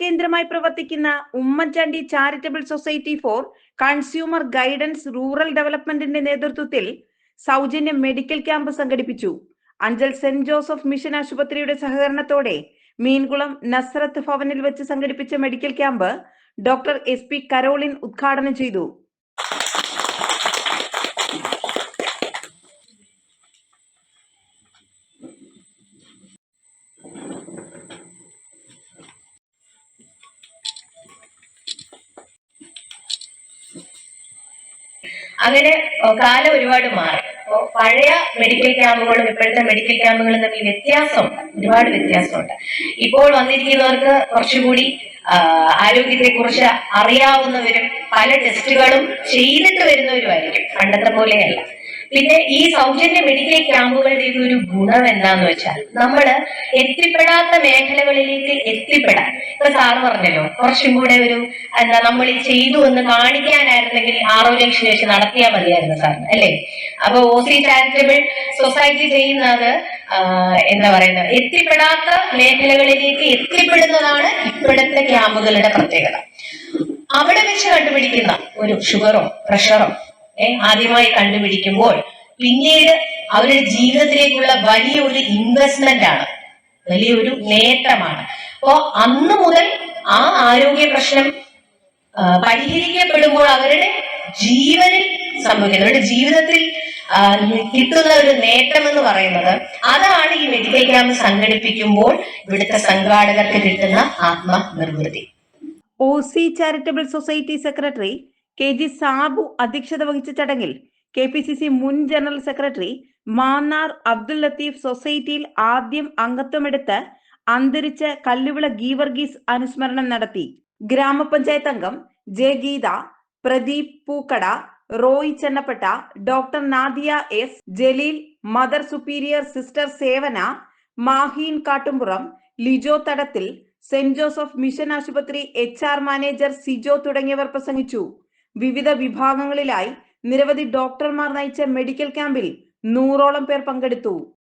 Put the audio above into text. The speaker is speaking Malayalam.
കേന്ദ്രമായി പ്രവർത്തിക്കുന്ന Oommen Chandy charitable society for consumer guidance rural ഡെവലപ്മെന്റിന്റെ നേതൃത്വത്തിൽ സൗജന്യ മെഡിക്കൽ ക്യാമ്പ് സംഘടിപ്പിച്ചു. അഞ്ചൽ സെന്റ് ജോസഫ് മിഷൻ ആശുപത്രിയുടെ സഹകരണത്തോടെ മീൻകുളം നസ്രത്ത് ഭവനിൽ വെച്ച് സംഘടിപ്പിച്ച medical camp doctor S P Caroline ഉദ്ഘാടനം ചെയ്തു. അങ്ങനെ കാലം ഒരുപാട് മാറി. അപ്പോ പഴയ മെഡിക്കൽ ക്യാമ്പുകളും ഇപ്പോഴത്തെ മെഡിക്കൽ ക്യാമ്പുകളും തമ്മിൽ വ്യത്യാസമുണ്ട് ഒരുപാട് വ്യത്യാസമുണ്ട്. ഇപ്പോൾ വന്നിരിക്കുന്നവർക്ക് കുറച്ചുകൂടി ആരോഗ്യത്തെ കുറിച്ച് അറിയാവുന്നവരും പല ടെസ്റ്റുകളും ചെയ്തിട്ട് വരുന്നവരുമായിരിക്കും. പണ്ടത്തെ പോലെയല്ല. പിന്നെ ഈ സൗജന്യ മെഡിക്കൽ ക്യാമ്പുകളുടെ ഒരു ഗുണം എന്താന്ന് വെച്ചാൽ നമ്മൾ എത്തിപ്പെടാത്ത മേഖലകളിലേക്ക് എത്തിപ്പെടാൻ. ഇപ്പൊ സാർ പറഞ്ഞല്ലോ കുറച്ചും കൂടെ ഒരു എന്താ നമ്മൾ ചെയ്തു എന്ന് കാണിക്കാനായിരുന്നെങ്കിൽ ആറോ ലക്ഷം വെച്ച് നടത്തിയാൽ മതിയായിരുന്നു സാറിന് അല്ലേ? അപ്പൊ ഒ സി ചാരിറ്റബിൾ സൊസൈറ്റി ചെയ്യുന്നത് എന്താ പറയുന്നത്? എത്തിപ്പെടാത്ത മേഖലകളിലേക്ക് എത്തിപ്പെടുന്നതാണ് ഇപ്പോഴത്തെ ക്യാമ്പുകളുടെ പ്രത്യേകത. അവിടെ വെച്ച് കണ്ടുപിടിക്കുന്ന ഒരു ഷുഗറോ പ്രഷറോ ആദ്യമായി കണ്ടുപിടിക്കുമ്പോൾ പിന്നീട് അവരുടെ ജീവിതത്തിലേക്കുള്ള വലിയൊരു ഇൻവെസ്റ്റ്മെന്റ് ആണ്. വലിയൊരു നേട്ടമാണ്. അപ്പോ അന്ന് മുതൽ ആ ആരോഗ്യ പ്രശ്നം പരിഹരിക്കപ്പെടുമ്പോൾ അവരുടെ ജീവനിൽ സംഭവിക്കുന്നത് അവരുടെ ജീവിതത്തിൽ കിട്ടുന്ന ഒരു നേട്ടം എന്ന് പറയുന്നത് അതാണ് ഈ മെഡിക്കൽ ക്യാമ്പ് സംഘടിപ്പിക്കുമ്പോൾ ഇവിടുത്തെ സംഘാടകർക്ക് കിട്ടുന്ന ആത്മനിർവൃത്തി. O C charitable society secretary K G Sabu അധ്യക്ഷത വഹിച്ച ചടങ്ങിൽ കെ പി സി സി മുൻ ജനറൽ സെക്രട്ടറി മാന്നാർ അബ്ദുൽ ലത്തീഫ് സൊസൈറ്റിയിൽ ആദ്യം അംഗത്വമെടുത്ത് അന്തരിച്ച കല്ലുവിള ഗീവർഗീസ് അനുസ്മരണം നടത്തി. ഗ്രാമപഞ്ചായത്ത് അംഗം J Geetha Pradeep Pookkada Roy ചെന്നപ്പെട്ട doctor Nadiya S Jaleel mother superior sister Sevana Maheen Kattumpuram Lijo Thadathil saint Joseph mission ആശുപത്രി എച്ച് ആർ മാനേജർ സിജോ തുടങ്ങിയവർ പ്രസംഗിച്ചു. വിവിധ വിഭാഗങ്ങളിലായി നിരവധി ഡോക്ടർമാർ നയിച്ച മെഡിക്കൽ ക്യാമ്പിൽ നൂറോളം പേർ പങ്കെടുത്തു.